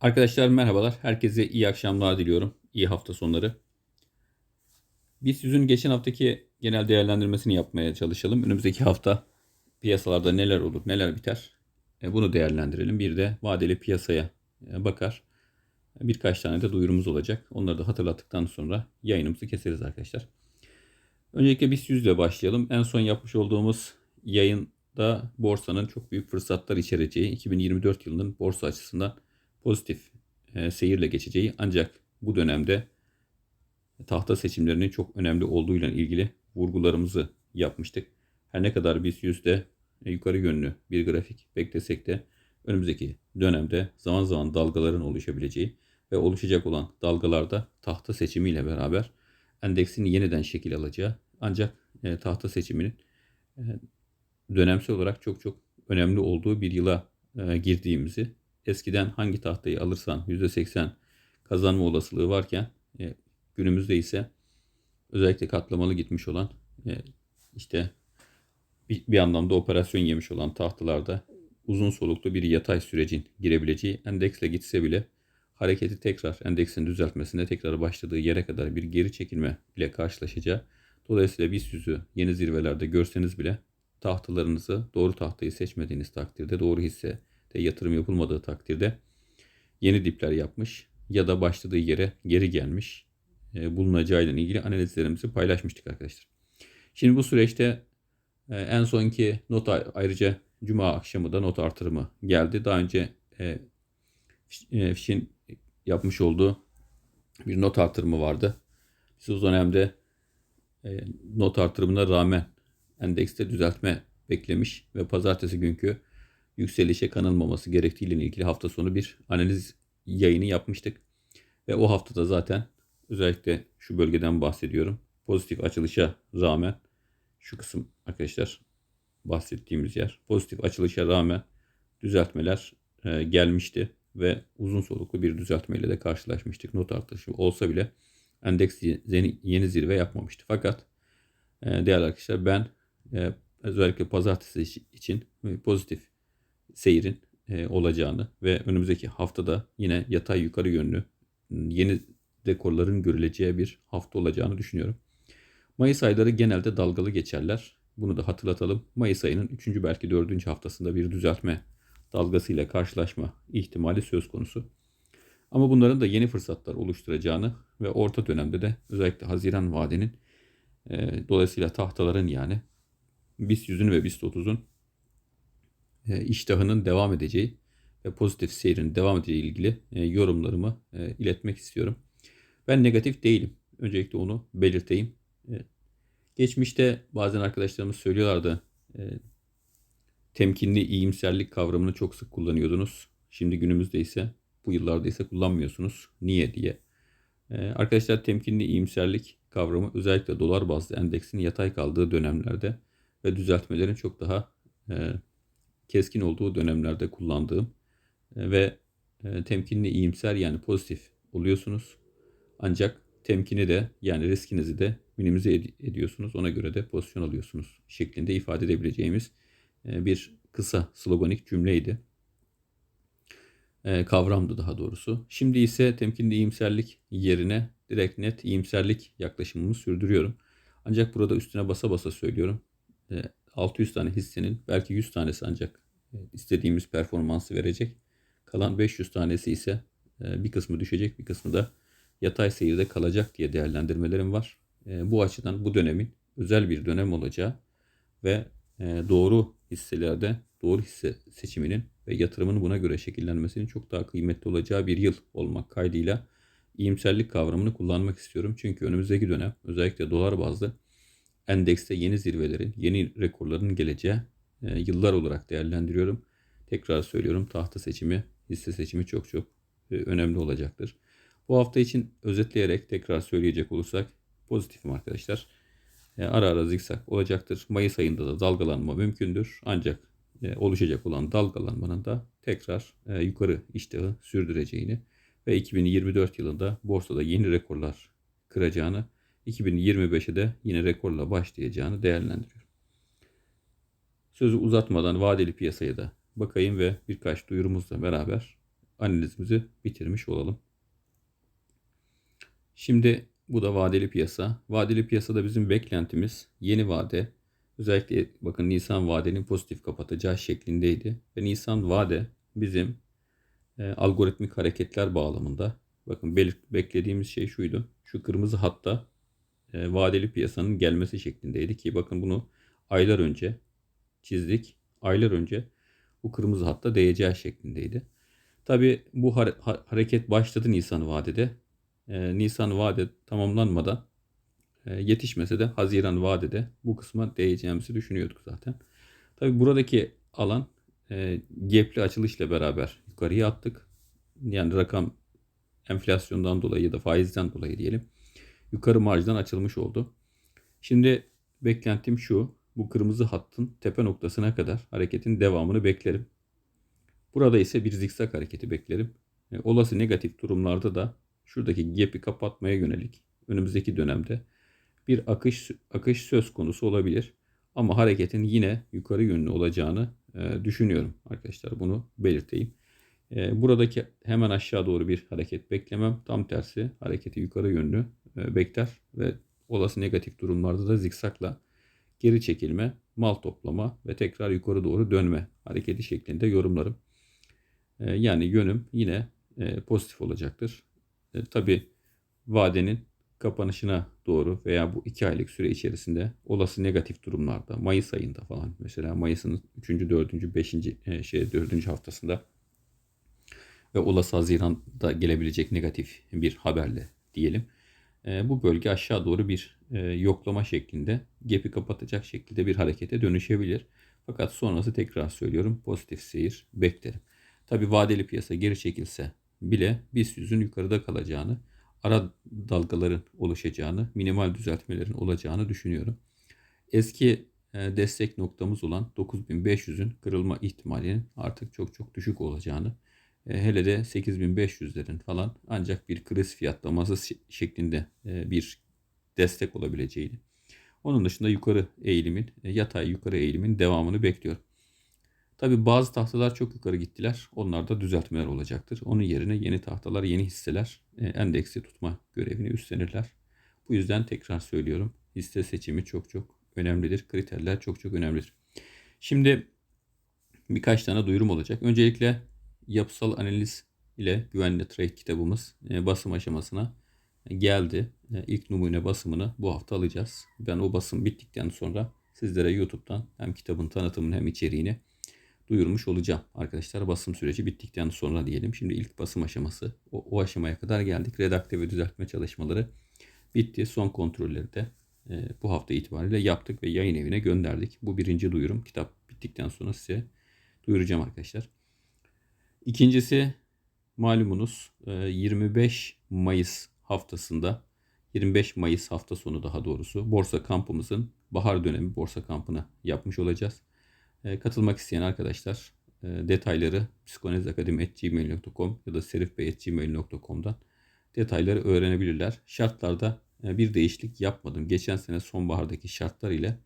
Arkadaşlar merhabalar. Herkese iyi akşamlar diliyorum. İyi hafta sonları. BIST 100'ün geçen haftaki genel değerlendirmesini yapmaya çalışalım. Önümüzdeki hafta piyasalarda neler olur, neler biter e, bunu değerlendirelim. Bir de vadeli piyasaya e, bakar. Birkaç tane de duyurumuz olacak. Onları da hatırlattıktan sonra yayınımızı keseriz arkadaşlar. Öncelikle 100 ile başlayalım. En son yapmış olduğumuz yayında borsanın çok büyük fırsatlar içereceği 2024 yılının borsa açısından pozitif e, seyirle geçeceği ancak bu dönemde tahta seçimlerinin çok önemli olduğuyla ilgili vurgularımızı yapmıştık. Her ne kadar biz yüzde e, yukarı yönlü bir grafik beklesek de önümüzdeki dönemde zaman zaman dalgaların oluşabileceği ve oluşacak olan dalgalarda tahta seçimiyle beraber endeksin yeniden şekil alacağı ancak e, tahta seçiminin e, dönemsel olarak çok çok önemli olduğu bir yıla e, girdiğimizi eskiden hangi tahtayı alırsan %80 kazanma olasılığı varken e, günümüzde ise özellikle katlamalı gitmiş olan e, işte bir, bir anlamda operasyon yemiş olan tahtalarda uzun soluklu bir yatay sürecin girebileceği endeksle gitse bile hareketi tekrar endeksin düzeltmesinde tekrar başladığı yere kadar bir geri çekilme ile karşılaşacağı. Dolayısıyla BIST yüzü yeni zirvelerde görseniz bile tahtalarınızı doğru tahtayı seçmediğiniz takdirde doğru hisse de yatırım yapılmadığı takdirde yeni dipler yapmış ya da başladığı yere geri gelmiş e, bulunacağıyla ilgili analizlerimizi paylaşmıştık arkadaşlar. Şimdi bu süreçte e, en sonki not ayrıca cuma akşamı da not artırımı geldi. Daha önce e, Fiş'in yapmış olduğu bir not artırımı vardı. Biz o dönemde not artırımına rağmen endekste düzeltme beklemiş ve pazartesi günkü yükselişe kanılmaması gerektiğiyle ilgili hafta sonu bir analiz yayını yapmıştık. Ve o haftada zaten özellikle şu bölgeden bahsediyorum. Pozitif açılışa rağmen şu kısım arkadaşlar bahsettiğimiz yer. Pozitif açılışa rağmen düzeltmeler e, gelmişti ve uzun soluklu bir düzeltmeyle de karşılaşmıştık. Not artışı olsa bile endeks yeni, yeni zirve yapmamıştı. Fakat e, değerli arkadaşlar ben e, özellikle pazartesi için pozitif seyrin e, olacağını ve önümüzdeki haftada yine yatay yukarı yönlü yeni dekorların görüleceği bir hafta olacağını düşünüyorum. Mayıs ayları genelde dalgalı geçerler. Bunu da hatırlatalım. Mayıs ayının 3. belki 4. haftasında bir düzeltme dalgasıyla karşılaşma ihtimali söz konusu. Ama bunların da yeni fırsatlar oluşturacağını ve orta dönemde de özellikle Haziran vadenin e, dolayısıyla tahtaların yani BIST 100'ün ve BIST 30'un e, iştahının devam edeceği ve pozitif seyrin devam edeceği ilgili e, yorumlarımı e, iletmek istiyorum. Ben negatif değilim. Öncelikle onu belirteyim. Geçmişte bazen arkadaşlarımız söylüyorlardı temkinli iyimserlik kavramını çok sık kullanıyordunuz. Şimdi günümüzde ise bu yıllarda ise kullanmıyorsunuz. Niye diye. Arkadaşlar temkinli iyimserlik kavramı özellikle dolar bazlı endeksin yatay kaldığı dönemlerde ve düzeltmelerin çok daha keskin olduğu dönemlerde kullandığım e, ve e, temkinli iyimser yani pozitif oluyorsunuz. Ancak temkini de yani riskinizi de minimize ed- ediyorsunuz. Ona göre de pozisyon alıyorsunuz şeklinde ifade edebileceğimiz e, bir kısa sloganik cümleydi. Kavramdı daha doğrusu. Şimdi ise temkinli iyimserlik yerine direkt net iyimserlik yaklaşımımı sürdürüyorum. Ancak burada üstüne basa basa söylüyorum. 600 tane hissenin belki 100 tanesi ancak e, istediğimiz performansı verecek. Kalan 500 tanesi ise e, bir kısmı düşecek bir kısmı da yatay seyirde kalacak diye değerlendirmelerim var. E, bu açıdan bu dönemin özel bir dönem olacağı ve doğru hisselerde doğru hisse seçiminin ve yatırımının buna göre şekillenmesinin çok daha kıymetli olacağı bir yıl olmak kaydıyla iyimserlik kavramını kullanmak istiyorum. Çünkü önümüzdeki dönem özellikle dolar bazlı endekste yeni zirvelerin, yeni rekorların geleceği e, yıllar olarak değerlendiriyorum. Tekrar söylüyorum tahta seçimi, hisse seçimi çok çok e, önemli olacaktır. Bu hafta için özetleyerek tekrar söyleyecek olursak pozitifim arkadaşlar. E, ara ara zikzak olacaktır. Mayıs ayında da dalgalanma mümkündür. Ancak e, oluşacak olan dalgalanmanın da tekrar e, yukarı iştahı sürdüreceğini ve 2024 yılında borsada yeni rekorlar kıracağını 2025'e de yine rekorla başlayacağını değerlendiriyorum. Sözü uzatmadan vadeli piyasaya da bakayım ve birkaç duyurumuzla beraber analizimizi bitirmiş olalım. Şimdi bu da vadeli piyasa. Vadeli piyasada bizim beklentimiz yeni vade özellikle bakın Nisan vadenin pozitif kapatacağı şeklindeydi. Ve Nisan vade bizim e, algoritmik hareketler bağlamında bakın beklediğimiz şey şuydu. Şu kırmızı hatta e, vadeli piyasanın gelmesi şeklindeydi ki bakın bunu aylar önce çizdik. Aylar önce bu kırmızı hatta değeceği şeklindeydi. Tabi bu hare- ha- hareket başladı Nisan vadede. E, Nisan vade tamamlanmadan e, yetişmese de Haziran vadede bu kısma değeceğimizi düşünüyorduk zaten. Tabi buradaki alan e, gap'li açılışla beraber yukarıya attık. Yani rakam enflasyondan dolayı ya da faizden dolayı diyelim. Yukarı marjdan açılmış oldu. Şimdi beklentim şu. Bu kırmızı hattın tepe noktasına kadar hareketin devamını beklerim. Burada ise bir zikzak hareketi beklerim. E, olası negatif durumlarda da şuradaki gap'i kapatmaya yönelik önümüzdeki dönemde bir akış akış söz konusu olabilir. Ama hareketin yine yukarı yönlü olacağını e, düşünüyorum arkadaşlar. Bunu belirteyim. E, buradaki hemen aşağı doğru bir hareket beklemem. Tam tersi hareketi yukarı yönlü e, bekler ve olası negatif durumlarda da zikzakla geri çekilme, mal toplama ve tekrar yukarı doğru dönme hareketi şeklinde yorumlarım. E, yani yönüm yine e, pozitif olacaktır. E, Tabi vadenin kapanışına doğru veya bu iki aylık süre içerisinde olası negatif durumlarda Mayıs ayında falan mesela Mayıs'ın 3. 4. 5. e, şey 4. haftasında ve olası Haziran'da gelebilecek negatif bir haberle diyelim. E, bu bölge aşağı doğru bir e, yoklama şeklinde gap'i kapatacak şekilde bir harekete dönüşebilir. Fakat sonrası tekrar söylüyorum pozitif seyir beklerim. Tabi vadeli piyasa geri çekilse bile BIST yüzün yukarıda kalacağını, ara dalgaların oluşacağını, minimal düzeltmelerin olacağını düşünüyorum. Eski e, destek noktamız olan 9500'ün kırılma ihtimalinin artık çok çok düşük olacağını, hele de 8500'lerin falan ancak bir kriz fiyatlaması şeklinde e, bir destek olabileceğini. Onun dışında yukarı eğilimin, e, yatay yukarı eğilimin devamını bekliyorum. Tabi bazı tahtalar çok yukarı gittiler. Onlarda düzeltmeler olacaktır. Onun yerine yeni tahtalar, yeni hisseler e, endeksi tutma görevini üstlenirler. Bu yüzden tekrar söylüyorum. Hisse seçimi çok çok önemlidir. Kriterler çok çok önemlidir. Şimdi birkaç tane duyurum olacak. Öncelikle yapısal analiz ile güvenli trade kitabımız e, basım aşamasına geldi. E, İlk numune basımını bu hafta alacağız. Ben o basım bittikten sonra sizlere YouTube'dan hem kitabın tanıtımını hem içeriğini duyurmuş olacağım. Arkadaşlar basım süreci bittikten sonra diyelim. Şimdi ilk basım aşaması o, o aşamaya kadar geldik. Redakte ve düzeltme çalışmaları bitti. Son kontrolleri de e, bu hafta itibariyle yaptık ve yayın evine gönderdik. Bu birinci duyurum. Kitap bittikten sonra size duyuracağım arkadaşlar. İkincisi malumunuz e, 25 Mayıs haftasında 25 Mayıs hafta sonu daha doğrusu borsa kampımızın bahar dönemi borsa kampını yapmış olacağız. E, Katılmak isteyen arkadaşlar e, detayları psikonezakademi.gmail.com ya da serifbey.gmail.com'dan detayları öğrenebilirler. Şartlarda e, bir değişiklik yapmadım. Geçen sene sonbahardaki şartlar ile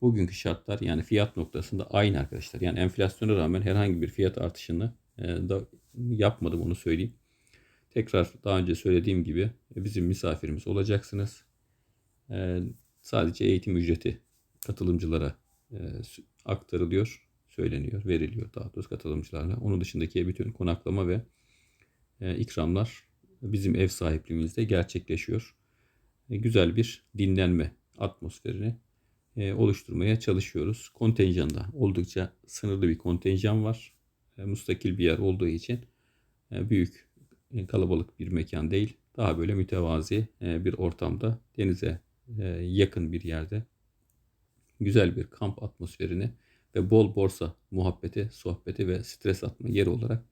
bugünkü şartlar yani fiyat noktasında aynı arkadaşlar. Yani enflasyona rağmen herhangi bir fiyat artışını e, da yapmadım onu söyleyeyim. Tekrar daha önce söylediğim gibi e, bizim misafirimiz olacaksınız. E, Sadece eğitim ücreti katılımcılara e, aktarılıyor, söyleniyor, veriliyor daha doğrusu katılımcılarla. Onun dışındaki bütün konaklama ve e, ikramlar bizim ev sahipliğimizde gerçekleşiyor. Güzel bir dinlenme atmosferini oluşturmaya çalışıyoruz. Kontenjanda oldukça sınırlı bir kontenjan var. E, Mustakil bir yer olduğu için e, büyük e, kalabalık bir mekan değil. Daha böyle mütevazi bir ortamda denize yakın bir yerde güzel bir kamp atmosferini ve bol borsa muhabbeti, sohbeti ve stres atma yeri olarak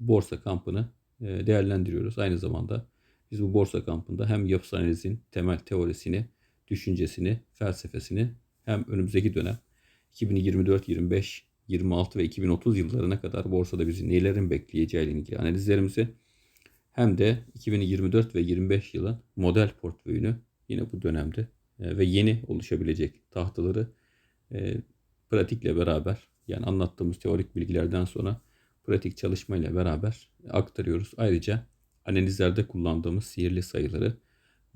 borsa kampını değerlendiriyoruz. Aynı zamanda biz bu borsa kampında hem yapısal analizin temel teorisini, düşüncesini, felsefesini hem önümüzdeki dönem 2024, 25, 26 ve 2030 yıllarına kadar borsada bizi nelerin bekleyeceği ile ilgili analizlerimizi hem de 2024 ve 25 yılın model portföyünü yine bu dönemde e, ve yeni oluşabilecek tahtaları e, pratikle beraber yani anlattığımız teorik bilgilerden sonra pratik çalışmayla beraber aktarıyoruz. Ayrıca analizlerde kullandığımız sihirli sayıları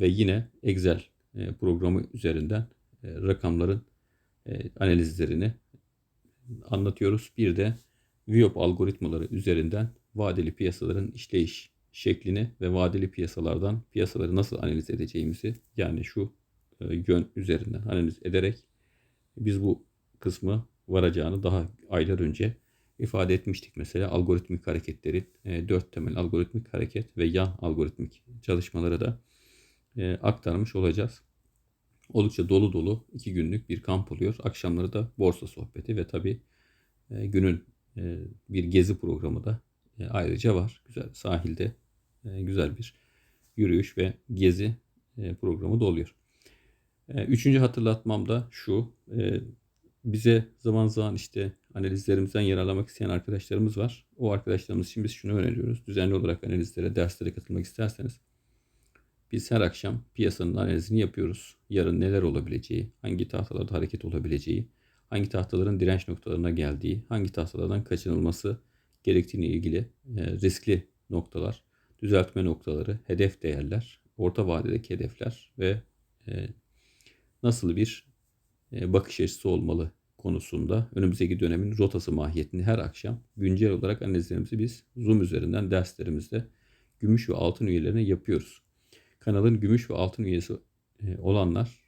ve yine Excel e, programı üzerinden rakamların analizlerini anlatıyoruz. Bir de VIOP algoritmaları üzerinden vadeli piyasaların işleyiş şeklini ve vadeli piyasalardan piyasaları nasıl analiz edeceğimizi yani şu yön üzerinden analiz ederek biz bu kısmı varacağını daha aylar önce ifade etmiştik. Mesela algoritmik hareketleri, dört temel algoritmik hareket ve yan algoritmik çalışmaları da aktarmış olacağız. Oldukça dolu dolu iki günlük bir kamp oluyor. Akşamları da borsa sohbeti ve tabii günün bir gezi programı da ayrıca var. Güzel sahilde güzel bir yürüyüş ve gezi programı da oluyor. Üçüncü hatırlatmam da şu bize zaman zaman işte analizlerimizden yararlamak isteyen arkadaşlarımız var. O arkadaşlarımız için biz şunu öneriyoruz. Düzenli olarak analizlere, derslere katılmak isterseniz biz her akşam piyasanın analizini yapıyoruz. Yarın neler olabileceği, hangi tahtalarda hareket olabileceği, hangi tahtaların direnç noktalarına geldiği, hangi tahtalardan kaçınılması gerektiğine ilgili e, riskli noktalar, düzeltme noktaları, hedef değerler, orta vadedeki hedefler ve e, nasıl bir e, bakış açısı olmalı konusunda önümüzdeki dönemin rotası mahiyetini her akşam güncel olarak analizlerimizi biz Zoom üzerinden derslerimizde gümüş ve altın üyelerine yapıyoruz. Kanalın gümüş ve altın üyesi e, olanlar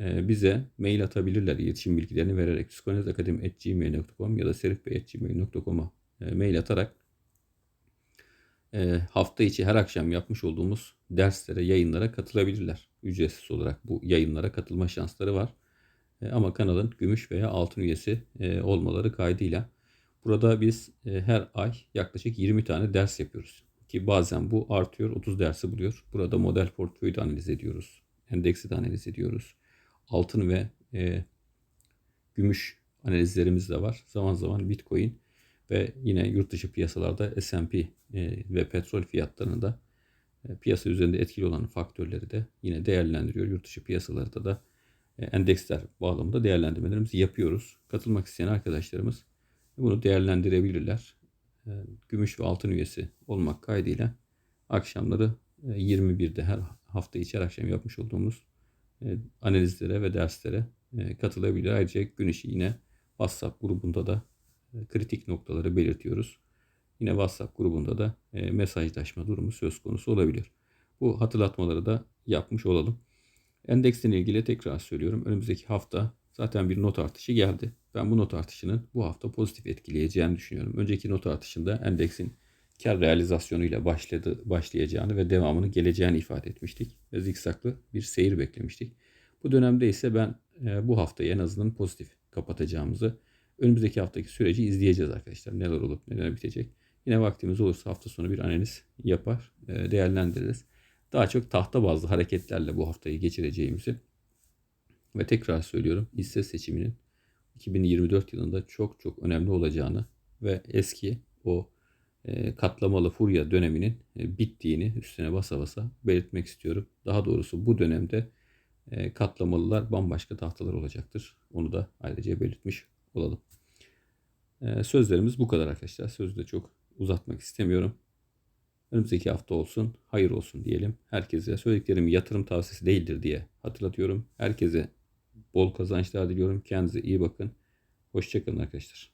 e, bize mail atabilirler iletişim bilgilerini vererek psikolojizakademi.gmail.com ya da serifbey.gmail.com'a mail atarak hafta içi her akşam yapmış olduğumuz derslere, yayınlara katılabilirler. Ücretsiz olarak bu yayınlara katılma şansları var. E, ama kanalın gümüş veya altın üyesi e, olmaları kaydıyla burada biz e, her ay yaklaşık 20 tane ders yapıyoruz. Ki bazen bu artıyor 30 dersi buluyor. Burada model portföyü de analiz ediyoruz. Endeksi de analiz ediyoruz. Altın ve e, gümüş analizlerimiz de var. Zaman zaman Bitcoin ve yine yurt dışı piyasalarda S&P e, ve petrol fiyatlarını da e, piyasa üzerinde etkili olan faktörleri de yine değerlendiriyor. Yurt dışı piyasalarda da e, endeksler bağlamında değerlendirmelerimizi yapıyoruz. Katılmak isteyen arkadaşlarımız bunu değerlendirebilirler. E, gümüş ve altın üyesi olmak kaydıyla akşamları 21'de e, her hafta içi her akşam yapmış olduğumuz analizlere ve derslere katılabilir. Ayrıca gün içi yine WhatsApp grubunda da kritik noktaları belirtiyoruz. Yine WhatsApp grubunda da mesajlaşma durumu söz konusu olabilir. Bu hatırlatmaları da yapmış olalım. Endeksle ilgili tekrar söylüyorum. Önümüzdeki hafta zaten bir not artışı geldi. Ben bu not artışının bu hafta pozitif etkileyeceğini düşünüyorum. Önceki not artışında endeksin kar realizasyonuyla başladı, başlayacağını ve devamını geleceğini ifade etmiştik. Ve zikzaklı bir seyir beklemiştik. Bu dönemde ise ben e, bu haftayı en azından pozitif kapatacağımızı, önümüzdeki haftaki süreci izleyeceğiz arkadaşlar. Neler olup neler bitecek. Yine vaktimiz olursa hafta sonu bir analiz yapar, e, değerlendiririz daha çok tahta bazlı hareketlerle bu haftayı geçireceğimizi ve tekrar söylüyorum hisse seçiminin 2024 yılında çok çok önemli olacağını ve eski o e, katlamalı furya döneminin e, bittiğini üstüne basa basa belirtmek istiyorum. Daha doğrusu bu dönemde e, katlamalılar bambaşka tahtalar olacaktır. Onu da ayrıca belirtmiş olalım. Sözlerimiz bu kadar arkadaşlar. Sözü de çok uzatmak istemiyorum. Önümüzdeki hafta olsun, hayır olsun diyelim. Herkese söylediklerim yatırım tavsiyesi değildir diye hatırlatıyorum. Herkese bol kazançlar diliyorum. Kendinize iyi bakın. Hoşçakalın arkadaşlar.